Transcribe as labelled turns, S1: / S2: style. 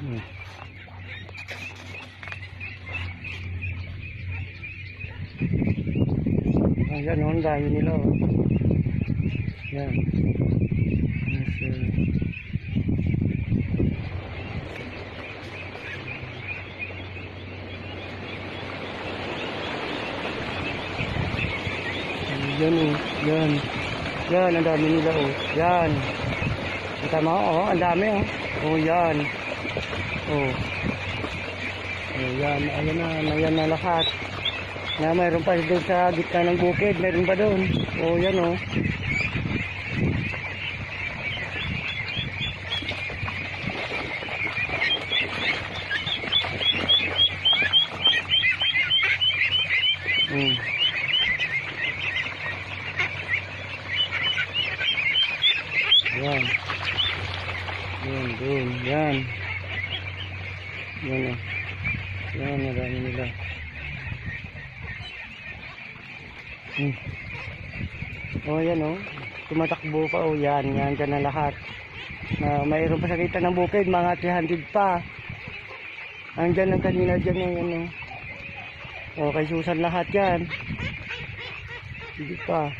S1: Hmm. Ayan, ang dami nila. Oh. Yan. Yes, uh, Yan oh, yan. Yan, ang dami nila oh. Yan. Kita mo, oh, ang dami oh. Oh, yan. Oh. Oh, yan. Ayan na, ayan na lahat. Na mayroon pa doon sa gitna ng bukid, mayroon pa doon. Oh, yan oh. Hmm. Yan. Yan, doon. Yan. Yan o. Yan, marami nila. Hmm. Oh, yan o. Tumatakbo pa o. Yan, yan dyan na lahat. Na mayroon pa sa kita ng bukid, mga 300 pa. Andyan lang kanina dyan o. Yan o. O, kay Susan lahat yan. Hindi pa.